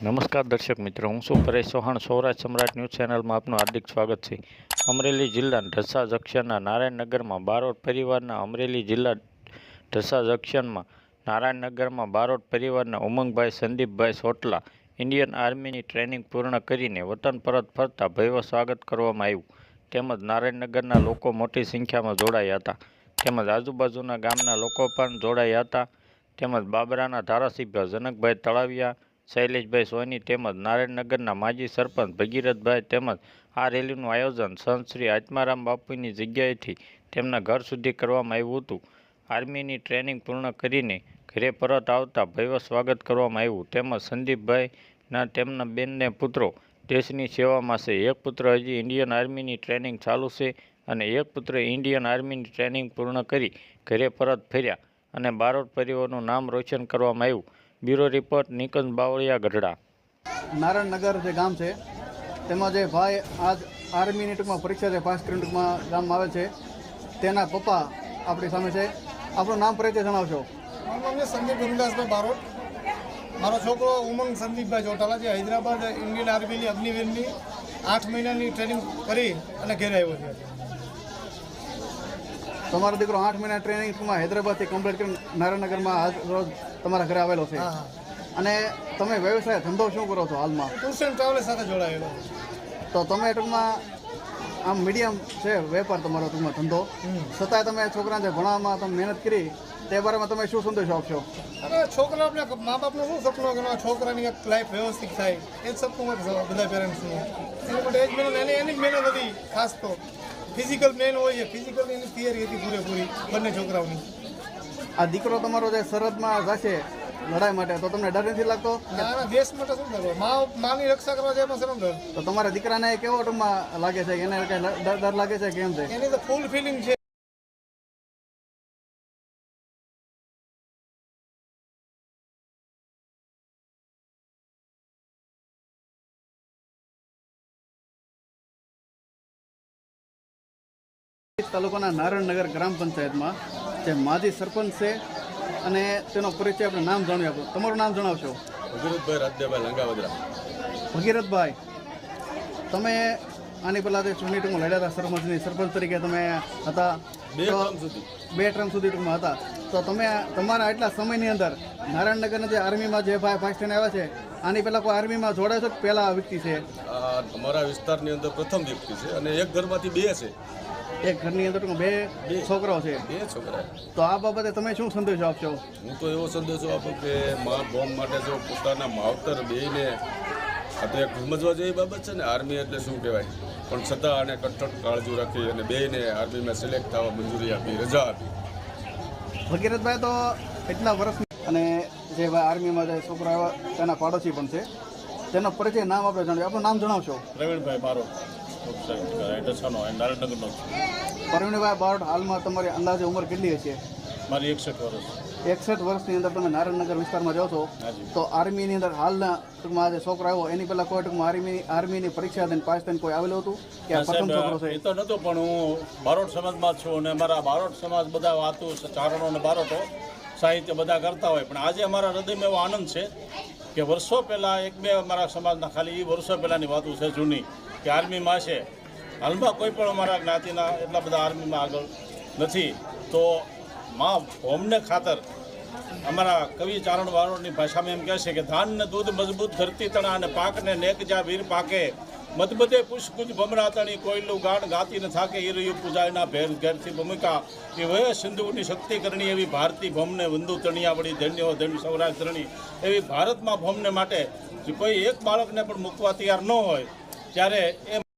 નમસ્કાર દર્શક મિત્રો, હું શું પરેશ ચૌહાણ. સૌરાષ્ટ્ર સમ્રાટ ન્યૂઝ ચેનલમાં આપનું હાર્દિક સ્વાગત છે. અમરેલી જિલ્લા ઢસા જંક્શનના નારાયણનગરમાં બારોટ પરિવારના અમરેલી જિલ્લા ઢસા જંક્શનમાં નારાયણનગરમાં બારોટ પરિવારના ઉમંગભાઈ સંદીપભાઈ સોટલા ઇન્ડિયન આર્મીની ટ્રેનિંગ પૂર્ણ કરીને વતન પરત ફરતા ભવ્ય સ્વાગત કરવામાં આવ્યું. તેમજ નારાયણનગરના લોકો મોટી સંખ્યામાં જોડાયા હતા. તેમજ આજુબાજુના ગામના લોકો પણ જોડાયા હતા. તેમજ બાબરાના ધારાસભ્ય જનકભાઈ તળાવિયા શૈલેષભાઈ સોની તેમજ નારાયણનગરના માજી સરપંચ ભગીરથભાઈ તેમજ આ રેલીનું આયોજન સંત શ્રી આત્મારામ બાપુની જગ્યાએથી તેમના ઘર સુધી કરવામાં આવ્યું હતું. આર્મીની ટ્રેનિંગ પૂર્ણ કરીને ઘરે પરત આવતા ભવ્ય સ્વાગત કરવામાં આવ્યું. તેમજ સંદીપભાઈના તેમના બેનને પુત્રો, દેશની સેવામાં છે. એક પુત્ર હજી ઇન્ડિયન આર્મીની ટ્રેનિંગ ચાલુ છે અને એક પુત્ર ઇન્ડિયન આર્મીની ટ્રેનિંગ પૂર્ણ કરી ઘરે પરત ફર્યા અને બારોટ પરિવારનું નામ રોશન કરવામાં આવ્યું. Bureau report Nikhand Bavaliya Gadhada. Narayannagar જે ગામ છે તેમાં જે ભાઈ આજ આર્મીની ટૂંકમાં પરીક્ષા છે પાસ કરીને ટૂંકમાં ગામમાં આવે છે તેના પપ્પા આપણી સામે છે. આપણું નામ પરિચય જણાવશો? મારું નામ છે સંદીપ ગુરુદાસભાઈ બારોટ. મારો છોકરો ઉમંગ સંદીપભાઈ ચોટાલા જે હૈદરાબાદ ઇન્ડિયન આર્મીની અગ્નિવીરની આઠ મહિનાની ટ્રેનિંગ કરી અને ઘેર આવ્યો છે. તમારો દીકરો આઠ મહિના ટ્રેનિંગમાં હૈદરાબાદથી કમ્પ્લીટ કરી નારાયણનગરમાં આજ રોજ તમારા ઘરે આવેલો છે. અને તમે વ્યવસાય ધંધો શું કરો છો હાલમાં? ટૂર્સ એન્ડ ટ્રાવેલ સાથે જોડાયેલો તો તમે ટૂંકમાં આમ મીડિયમ છે વેપાર તમારો ટૂંકમાં ધંધો. છતાંય તમે છોકરાને જે ભણવામાં તમે મહેનત કરી તે બારામાં તમે શું સંદેશો આપશો? અરે છોકરા આપણે મા બાપનું શું સપનું કે છોકરાની એક લાઈફ વ્યવસ્થિત થાય? એ જ સપનું બધા પેરેન્ટ્સનું એની માટે એ જ મહેનત એની એની જ મહેનત હતી ખાસ તો. ફિઝિકલ મેન હોય છે ફિઝિકલ એની થિયરી હતી પૂરેપૂરી બંને છોકરાઓની. આ દીકરો તમારો જે સરહદમાં જશે લડાઈ માટે તો તમને ડર નથી લાગતો? ના ના દેશ માટે શું ડર મા માની રક્ષા કરવા જાય એમાં શરમ ડર. તો તમારા દીકરાને કેવો ટૂંકમાં લાગે છે? એને કઈ ડર ડર લાગે છે કેમ છે? એની તો ફૂલ ફિલિંગ છે. તાલુકાના નારાયણનગર ગ્રામ પંચાયતમાં જે માજી સરપંચ છે અને તેનો પરિચય આપણે નામ જાણવી આપો. તમારું નામ જણાવશો? ભગીરથભાઈ રાજદેભાઈ લંગાવદરા. ભગીરથભાઈ તમે આની પહેલાં જે ચૂંટણી ટૂંકમાં લડ્યા હતા સરપંચની સરપંચ તરીકે તમે હતા. બે ટર્મ સુધી. બે ટર્મ સુધી ટૂંકમાં હતા. તો તમે તમારા આટલા સમયની અંદર નારાયણનગરના જે આર્મીમાં જે ભાઈ પાકિસ્તાન આવ્યા છે આની પહેલાં કોઈ આર્મીમાં જોડાયો છો પહેલાં વ્યક્તિ છે? અમારા વિસ્તારની અંદર પ્રથમ વ્યક્તિ છે અને એક ઘરમાંથી બે છે. એક ઘરની અંદર બે છોકરાઓ છે. બે છોકરા તો આ બાબતે તમે શું સંદેશો આપશો? હું તો એવો સંદેશો આપું કે મા બોમ્બ માટે જો પોતાના માવતર બેને આ તો એક સમજવા જેવી બાબત છે ને આર્મી એટલે શું કહેવાય? પણ છતાં આને કઠોર કાળજી રાખી અને બેને આર્મીમાં સિલેક્ટ થવા મંજૂરી આપી રજા આપી. ભગીરથભાઈ તો એટલા વર્ષ અને જે ભાઈ આર્મીમાં જે છોકરા તેના પાડોશી પણ છે. તેનો પરિચય નામ આપણે જણાવ્યું આપણું નામ જણાવશો? પ્રવીણભાઈ મારો. ઢસાનો નારાયણનગરનો છું પરવીણભાઈ બારોટ હાલમાં તમારી અંદાજે ઉંમર કેટલી હશે? મારી એકસઠ વર્ષ. એકસઠ વર્ષની અંદર તમે નારાયણનગર વિસ્તારમાં રહો છો. તો આર્મીની અંદર હાલના ટૂંકમાં આ જે છોકરો આવ્યો એની પહેલાં કોઈ ટૂંકમાં આર્મીની આર્મીની પરીક્ષા પાસ થઈને કોઈ આવેલું હતું? કે આ પ્રથમ છોકરો છે એ? તો નહોતો પણ હું બારોટ સમાજમાં છું અને અમારા બારોટ સમાજ બધા વાતો ચારણો અને બારોટો સાહિત્ય બધા કરતા હોય. પણ આજે અમારા હૃદયમાં એવો આનંદ છે કે વર્ષો પહેલાં એક બે અમારા સમાજના ખાલી એ વર્ષો પહેલાંની વાતો છે જૂની. કે આર્મીમાં છે. હાલમાં કોઈ પણ અમારા જ્ઞાતિના એટલા બધા આર્મીમાં આગળ નથી. તો માં હોમને ખાતર અમારા કવિ ચારણ વારોની ભાષામાં એમ કહે છે કે ધાન ને દૂધ મજબૂત ધરતી તણા અને પાકને નેકજા વીર પાકે. મતબદે ભમરા તણી કોયલું ગાણ ગાતી ન થાકે એ રહ્યું પૂજાયના ભેર ઘેરથી ભૂમિકા. એ વય સિંધુની શક્તિ કરણી એવી ભારતી ભમને વંદુ તણિયા વળી ધન્યો ધન્ય સૌરાષ્ટ્ર ધરણી એવી ભારતમાં ભમને માટે કોઈ એક બાળકને પણ મૂકવા તૈયાર ન હોય ત્યારે એ